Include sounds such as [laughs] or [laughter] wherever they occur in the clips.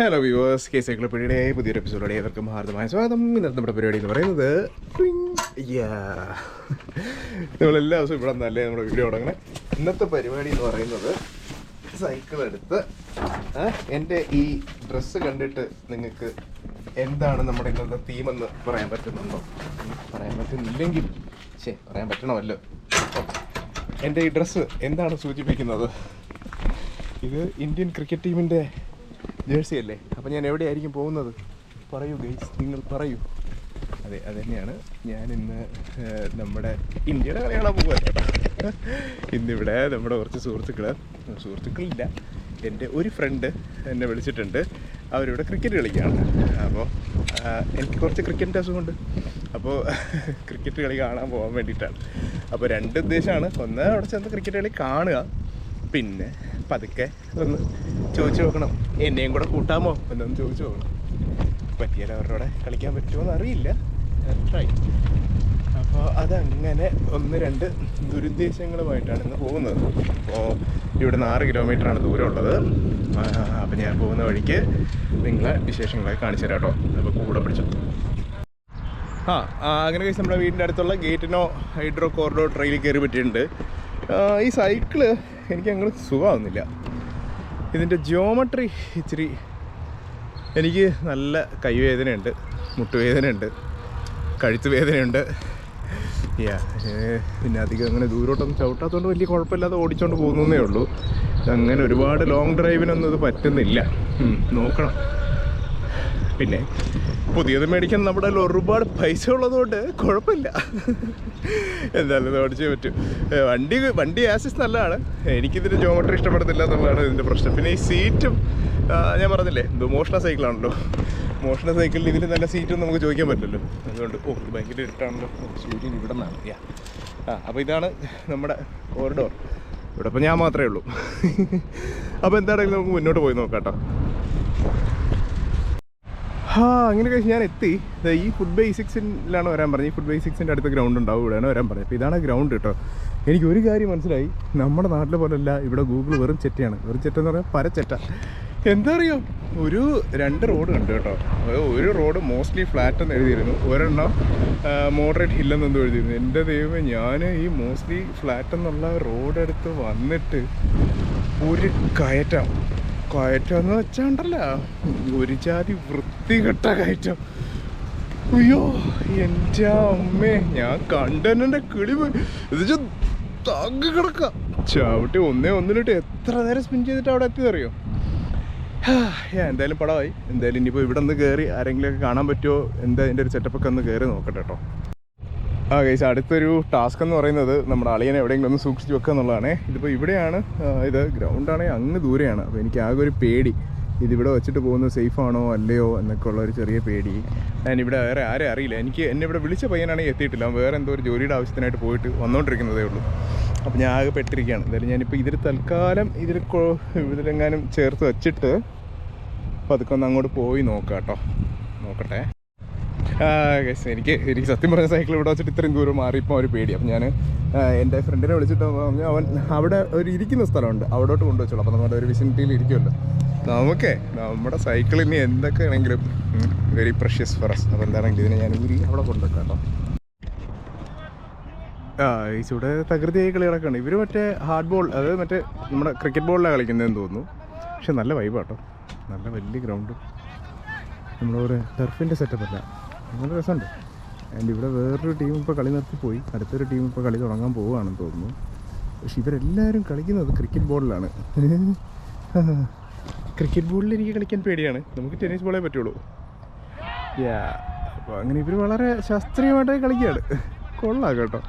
Hello viewers K cycle പിടിയുടെ പുതിയൊരു എപ്പിസോഡോടെ ഏവർക്കും ഹാർദമായ സ്വാഗതം. ഇന്നത്തെ നമ്മുടെ പരിപാടി എന്ന് പറയുന്നത്. നമ്മളെല്ലാ ദിവസവും ഇവിടെ നല്ലേ നമ്മുടെ വീഡിയോ തുടങ്ങണേ. ഇന്നത്തെ പരിപാടി എന്ന് പറയുന്നത് സൈക്കിൾ എടുത്ത് എന്റെ ഈ ഡ്രസ്സ് കണ്ടിട്ട് നിങ്ങൾക്ക് എന്താണ് നമ്മുടെ ഇന്നത്തെ തീമെന്ന് പറയാൻ പറ്റുന്നുണ്ടോ? പറയാൻ പറ്റുന്നില്ലെങ്കിൽ ശരി പറയാൻ പറ്റണമല്ലോ. എന്റെ ഈ ഡ്രസ്സ് എന്താണ് സൂചിപ്പിക്കുന്നത്? ഇത് ഇന്ത്യൻ ക്രിക്കറ്റ് ടീമിന്റെ ജേഴ്സി അല്ലേ അപ്പം ഞാൻ എവിടെയായിരിക്കും പോകുന്നത്? പറയൂ ഗൈസ് നിങ്ങൾ പറയൂ. അതെ അത് തന്നെയാണ് ഞാൻ ഇന്ന് നമ്മുടെ ഇന്ത്യയുടെ കളി കാണാൻ പോകുക ഇന്നിവിടെ നമ്മുടെ കുറച്ച് സുഹൃത്തുക്കൾ സുഹൃത്തുക്കളില്ല. എന്റെ ഒരു ഫ്രണ്ട് എന്നെ വിളിച്ചിട്ടുണ്ട്. അവരിവിടെ ക്രിക്കറ്റ് കളിക്കുകയാണ്. അപ്പോൾ എനിക്ക് കുറച്ച് ക്രിക്കറ്റിന്റെ അസുഖമുണ്ട്. അപ്പോൾ ക്രിക്കറ്റ് കളി കാണാൻ പോകാൻ വേണ്ടിയിട്ടാണ്. അപ്പോൾ രണ്ട് ഉദ്ദേശമാണ്. ഒന്ന് അവിടെ ചെന്ന് ക്രിക്കറ്റ് കളി കാണുക. പിന്നെ പതുക്കെ ഒന്ന് ചോദിച്ചു നോക്കണം. എന്നെയും കൂടെ കൂട്ടാമോ? എന്നൊന്നും ചോദിച്ചു നോക്കണം. പറ്റിയാൽ അവരുടെ കളിക്കാൻ പറ്റുമോ എന്ന് അറിയില്ല. ട്രൈ അപ്പോൾ അതങ്ങനെ ഒന്ന് രണ്ട് ദുരുദ്ദേശങ്ങളുമായിട്ടാണ് ഇന്ന് പോകുന്നത്. അപ്പോൾ ഇവിടുന്ന് ആറ് കിലോമീറ്ററാണ് ദൂരമുള്ളത്. അപ്പോൾ ഞാൻ പോകുന്ന വഴിക്ക് നിങ്ങളെ വിശേഷങ്ങളെ കാണിച്ചു തരാം കേട്ടോ. അപ്പോൾ കൂടെ പിടിച്ചു. ആ ആ, അങ്ങനെ കഴിച്ച് നമ്മുടെ വീടിന്റെ അടുത്തുള്ള ഗേറ്റിനോ ഹൈഡ്രോ കോറിഡോ ട്രെയിനിൽ കയറി പറ്റിയിട്ടുണ്ട്. ഈ സൈക്കിൾ എനിക്ക് അങ്ങനെ സുഖമാവുന്നില്ല. ഇതിന്റെ ജിയോമെട്രി ഇച്ചിരി എനിക്ക് നല്ല കൈവേദനയുണ്ട് മുട്ടുവേദനയുണ്ട് കഴുത്ത് വേദനയുണ്ട് യാ പിന്നെ അധികം അങ്ങനെ ദൂരോട്ടൊന്നും ചവിട്ടാത്തതുകൊണ്ട് വലിയ കുഴപ്പമില്ലാതെ ഓടിച്ചുകൊണ്ട് പോകുന്നേ ഉള്ളൂ. അങ്ങനെ ഒരുപാട് ലോങ് ഡ്രൈവിനൊന്നും ഇത് പറ്റുന്നില്ല. നോക്കണം. പിന്നെ പുതിയത് മേടിക്കാൻ നമ്മുടെ കയ്യിൽ ഒരുപാട് പൈസ ഉള്ളതുകൊണ്ട് കുഴപ്പമില്ല. എന്തായാലും ഓടിച്ചേ പറ്റൂ. വണ്ടി വണ്ടി ആസിസ് നല്ലതാണ്. എനിക്കിതിന്റെ ജോമെട്രി ഇഷ്ടപ്പെടുന്നില്ല എന്നുള്ളതാണ് ഇതിന്റെ പ്രശ്നം. പിന്നെ ഈ സീറ്റും ഞാൻ പറഞ്ഞില്ലേ ഇത് മോഷണ സൈക്കിളാണല്ലോ മോഷണ സൈക്കിളിൽ ഇതിൽ നല്ല സീറ്റും നമുക്ക് ചോദിക്കാൻ പറ്റില്ലല്ലോ. അതുകൊണ്ട് ഓ ഭയങ്കര ഇട്ടാണല്ലോ സൂര്യൻ ഇവിടെ നിന്നാണ്. യാ. ആ അപ്പോൾ ഇതാണ് നമ്മുടെ കോറിഡോർ ഇവിടെ ഇപ്പം ഞാൻ മാത്രമേ ഉള്ളൂ. അപ്പോൾ എന്താണെങ്കിലും നമുക്ക് മുന്നോട്ട് പോയി നോക്കാം കേട്ടോ. ആ അങ്ങനെ കഴിച്ച് ഞാൻ എത്തി. ഈ ഫുഡ് ബേസിക്സിലാണ് വരാൻ പറഞ്ഞത്. ഈ ഫുഡ് ബേസിക്സിന്റെ അടുത്ത ഗ്രൗണ്ട് ഉണ്ടാവും. ഇവിടെയാണ് വരാൻ പറഞ്ഞത് അപ്പോൾ ഇതാണ് ഗ്രൗണ്ട് കേട്ടോ എനിക്ക് ഒരു കാര്യം മനസ്സിലായി. നമ്മുടെ നാട്ടിലെ പോലെയല്ല ഇവിടെ ഗൂഗിൾ വെറും ചെറ്റയാണ്. വെറും ചെറ്റ എന്ന് പറഞ്ഞാൽ പരച്ചെറ്റ. എന്താ അറിയോ? ഒരു രണ്ട് റോഡ് കണ്ടു കേട്ടോ. ഒരു റോഡ് മോസ്റ്റ്ലി ഫ്ലാറ്റ് എന്ന് എഴുതിയിരുന്നു. ഒരെണ്ണം മോഡറേറ്റ് ഹില്ലെന്ന് എന്തോ എഴുതിയിരുന്നു. എന്റെ ദൈവമേ ഞാൻ ഈ മോസ്റ്റ്ലി ഫ്ലാറ്റ് എന്നുള്ള റോഡ് എടുത്ത് വന്നിട്ട് ഒരു കയറ്റം. കയറ്റം എന്ന് വെച്ചാണ്ടല്ല. ഒരു ജാതി വൃത്തികെട്ട കയറ്റം. അയ്യോ എന്റെ അമ്മേ ഞാൻ കണ്ടെന്നെ കിളി പോയി. തങ്ങി കിടക്ക. ചവിട്ടി ഒന്നേ ഒന്നിലിട്ട് എത്ര നേരം സ്പിൻ ചെയ്തിട്ട് അവിടെ എത്തിയതറിയോ? എന്തായാലും പടമായി എന്തായാലും ഇനിയിപ്പോൾ ഇവിടെ നിന്ന് കയറി ആരെങ്കിലുമൊക്കെ കാണാൻ പറ്റുമോ എന്താ അതിന്റെ ഒരു സെറ്റപ്പൊക്കെ ഒന്ന് കയറി നോക്കട്ടെ കേട്ടോ ആ ഗൈസ് അടുത്തൊരു ടാസ്ക് എന്ന് പറയുന്നത് നമ്മുടെ അളിയനെ എവിടെയെങ്കിലും ഒന്ന് സൂക്ഷിച്ച് വെക്കുക എന്നുള്ളതാണ്. ഇതിപ്പോൾ ഇവിടെയാണ് ഇത് ഗ്രൗണ്ടാണെങ്കിൽ അങ്ങ് ദൂരെയാണ്. അപ്പോൾ എനിക്ക് ആകെ ഒരു പേടി. ഇതിവിടെ വെച്ചിട്ട് പോകുന്നത് സേഫാണോ അല്ലയോ എന്നൊക്കെ ഉള്ള ഒരു ചെറിയ പേടി. ഞാൻ ഇവിടെ വേറെ ആരെ അറിയില്ല. എനിക്ക് എന്നെ ഇവിടെ വിളിച്ച പയ്യനാണെങ്കിൽ എത്തിയിട്ടില്ല. വേറെ എന്തോ ഒരു ജോലിയുടെ ആവശ്യത്തിനായിട്ട് പോയിട്ട് വന്നുകൊണ്ടിരിക്കുന്നതേ ഉള്ളൂ. അപ്പോൾ ഞാൻ ആകെ പെട്ടിരിക്കുകയാണ്. എന്തായാലും ഞാനിപ്പോൾ ഇതിൽ തൽക്കാലം ഇതിൽ ഇതിലെങ്ങാനും ചേർത്ത് വെച്ചിട്ട് പതുക്കെ ഒന്ന് അങ്ങോട്ട് പോയി നോക്കാം കേട്ടോ നോക്കട്ടെ. എനിക്ക് എനിക്ക് സത്യം പറഞ്ഞ സൈക്കിൾ ഇവിടെ വെച്ചിട്ട് ഇത്രയും ദൂരം മാറിയപ്പോൾ ഒരു പേടി. അപ്പം ഞാൻ എന്റെ ഫ്രണ്ടിനെ വിളിച്ചിട്ട് പറഞ്ഞു അവൻ അവിടെ ഒരു ഇരിക്കുന്ന സ്ഥലമുണ്ട് അവിടോട്ട് കൊണ്ടുവച്ചോളൂ. അപ്പം നമ്മുടെ ഒരു വിസിനിറ്റിയിൽ ഇരിക്കുമല്ലോ നമുക്കേ നമ്മുടെ ഇനി എന്തൊക്കെ ആണെങ്കിലും വെരി പ്രഷ്യസ് ഫോറസ് അപ്പോൾ എന്താണെങ്കിൽ ഇതിനെ ഞാൻ ഊരി അവിടെ കൊണ്ടുവെക്കാം കേട്ടോ. ആ ഈ ചൂടെ തകൃതിയായി കളികളൊക്കെയാണ് ഇവർ മറ്റേ ഹാർഡ് ബോൾ അതായത് മറ്റേ നമ്മുടെ ക്രിക്കറ്റ് ബോളിലാണ് കളിക്കുന്നതെന്ന് തോന്നുന്നു. പക്ഷെ നല്ല വൈബാട്ടോ നല്ല വലിയ ഗ്രൗണ്ട് നമ്മുടെ ഒരു ടെർഫിന്റെ സെറ്റപ്പ് നല്ല രസമുണ്ട്. ആൻഡ് ഇവിടെ വേറൊരു ടീം ഇപ്പോൾ കളി നിർത്തിപ്പോയി അടുത്തൊരു ടീം ഇപ്പോൾ കളി തുടങ്ങാൻ പോവുകയാണെന്ന് തോന്നുന്നു. പക്ഷെ ഇവരെല്ലാവരും കളിക്കുന്നത് ക്രിക്കറ്റ് ബോളിലാണ് ക്രിക്കറ്റ് ബോളിൽ എനിക്ക് കളിക്കാൻ പേടിയാണ്. നമുക്ക് ടെന്നീസ് ബോളേ പറ്റുള്ളൂ. യാ അപ്പോൾ അങ്ങനെ ഇവർ വളരെ ശാസ്ത്രീയമായിട്ടേ കളിക്കുകയാണ്. കൊള്ളാം കേട്ടോ.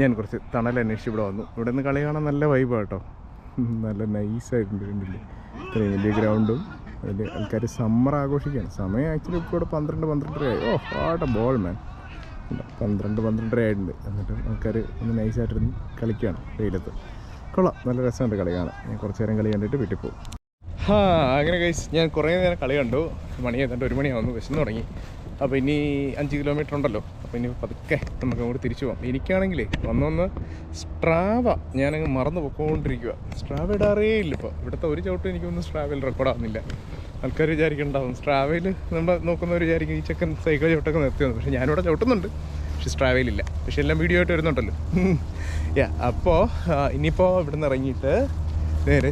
ഞാൻ കുറച്ച് തണൽ അന്വേഷിച്ച് ഇവിടെ വന്നു. ഇവിടെ നിന്ന് കളി കാണാൻ നല്ല വൈബാണ് കേട്ടോ. നല്ല നൈസായിട്ടുണ്ട് കണ്ടില്ലേ ഇത്രയും വലിയ ഗ്രൗണ്ടും അതിൽ ആൾക്കാർ സമ്മർ ആഘോഷിക്കുകയാണ് സമയം ആക്ച്വലി ഇപ്പോൾ ഇവിടെ പന്ത്രണ്ട് പന്ത്രണ്ടരയായി. Oh what a ball man പന്ത്രണ്ട് പന്ത്രണ്ടര ആയിട്ടുണ്ട്. എന്നിട്ട് ആൾക്കാർ ഒന്ന് നൈസായിട്ടിരുന്ന് കളിക്കുകയാണ്. വെയിലത്ത്. കൊള്ളാം. നല്ല രസമുണ്ട് കളി കാണാൻ. ഞാൻ കുറച്ച് നേരം കളി കണ്ടിട്ട് വീട്ടിൽ പോകും. അങ്ങനെ കഴിച്ച് ഞാൻ കുറേ നേരം കളി കണ്ടു. മണി ഏതാണ്ട് ഒരു മണിയാവുന്നു വിശന്ന് തുടങ്ങി. അപ്പോൾ ഇനി അഞ്ച് കിലോമീറ്റർ ഉണ്ടല്ലോ. അപ്പോൾ ഇനി പതുക്കെ നമുക്ക് അങ്ങോട്ട് തിരിച്ചു പോകാം എനിക്കാണെങ്കിൽ വന്നൊന്ന് സ്ട്രാവ ഞാനങ്ങ് മറന്നു പൊക്കോണ്ടിരിക്കുക സ്ട്രാവ ഇടാറേ ഇല്ല ഇപ്പോൾ ഇവിടുത്തെ ഒരു ചവിട്ടും എനിക്കൊന്നും സ്ട്രാവയിൽ റെക്കോർഡാവുന്നില്ല ആൾക്കാർ വിചാരിക്കുന്നുണ്ടാവും സ്ട്രാവയിൽ നമ്മൾ നോക്കുന്നവർ വിചാരിക്കും ഈ ചെക്കൻ സൈക്കിൾ ചവിട്ടൊക്കെ നിർത്തിയെന്ന് പക്ഷേ ഞാനിവിടെ ചവിട്ടുന്നുണ്ട്. പക്ഷേ സ്ട്രാവയിലില്ല പക്ഷേ എല്ലാം വീഡിയോ ആയിട്ട് വരുന്നുണ്ടല്ലോ. [laughs] യാ അപ്പോൾ ഇനിയിപ്പോൾ ഇവിടുന്ന് ഇറങ്ങിയിട്ട് നേരെ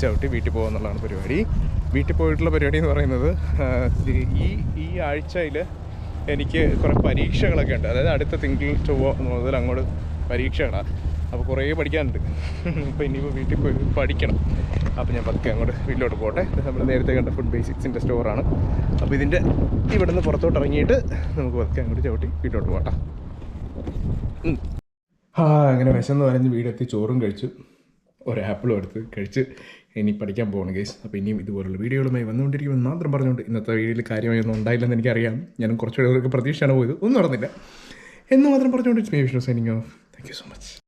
ചവിട്ടി വീട്ടിൽ പോകുക എന്നുള്ളതാണ് പരിപാടി. വീട്ടിൽ പോയിട്ടുള്ള പരിപാടി എന്ന് പറയുന്നത് ഈ ഈ ആഴ്ചയിൽ എനിക്ക് കുറേ പരീക്ഷകളൊക്കെ ഉണ്ട്. അതായത് അടുത്ത തിങ്കൾ ചൊവ്വ മുതൽ അങ്ങോട്ട് പരീക്ഷകളാണ് അപ്പോൾ കുറേ പഠിക്കാനുണ്ട്. അപ്പോൾ ഇനിയിപ്പോൾ വീട്ടിൽ പോയി പഠിക്കണം. അപ്പോൾ ഞാൻ പതുക്കെ അങ്ങോട്ട് വീട്ടിലോട്ട് പോട്ടെ. നമ്മൾ നേരത്തെ കണ്ട ഫുഡ് ബേസിക്സിന്റെ സ്റ്റോറാണ് അപ്പോൾ ഇതിന്റെ ഇവിടുന്ന് പുറത്തോട്ട് ഇറങ്ങിയിട്ട് നമുക്ക് പതുക്കെ അങ്ങോട്ട് ചവിട്ടി വീട്ടിലോട്ട് പോകട്ടെ ആ അങ്ങനെ വിശന്ന് പറഞ്ഞ് വീടെത്തി ചോറും കഴിച്ചു. ഒരു ആപ്പിളും എടുത്ത് കഴിച്ച് ഇനി പഠിക്കാൻ പോകണം ഗൈസ് അപ്പോൾ ഇനിയും ഇതുപോലുള്ള വീഡിയോകളുമായി വന്നുകൊണ്ടിരിക്കുമെന്ന് മാത്രം പറഞ്ഞുകൊണ്ട് ഇന്നത്തെ വീഡിയോയിൽ കാര്യമായി ഒന്നും ഉണ്ടായില്ലെന്ന് എനിക്കറിയാം. ഞാനും കുറച്ചുകൂടെ പ്രതീക്ഷയാണ് പോയത്. ഒന്നും നടന്നില്ല. എന്ന് മാത്രം പറഞ്ഞുകൊണ്ട് it's me Vishnu signing off thank you so much